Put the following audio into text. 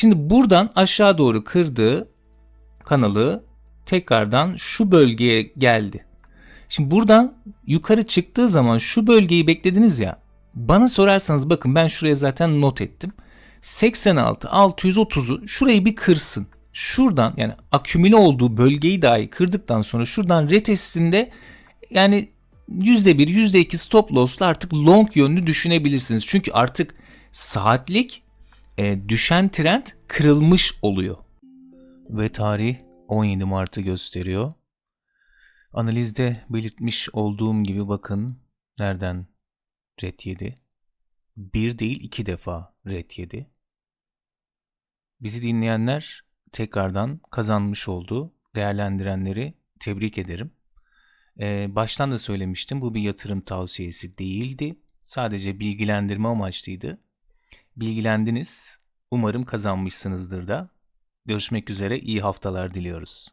Şimdi buradan aşağı doğru kırdığı kanalı tekrardan şu bölgeye geldi. Şimdi buradan yukarı çıktığı zaman şu bölgeyi beklediniz ya. Bana sorarsanız bakın ben şuraya zaten not ettim. 86 630'u şurayı bir kırsın. Şuradan yani akümüle olduğu bölgeyi dahi kırdıktan sonra şuradan retestinde yani %1 %2 stop loss'la artık long yönlü düşünebilirsiniz. Çünkü artık saatlik e, düşen trend kırılmış oluyor. Ve tarih 17 Mart'ı gösteriyor. Analizde belirtmiş olduğum gibi bakın nereden red yedi. Bir değil iki defa red yedi. Bizi dinleyenler tekrardan kazanmış oldu. Değerlendirenleri tebrik ederim. Ee, baştan da söylemiştim bu bir yatırım tavsiyesi değildi. Sadece bilgilendirme amaçlıydı. Bilgilendiniz. Umarım kazanmışsınızdır da. Görüşmek üzere iyi haftalar diliyoruz.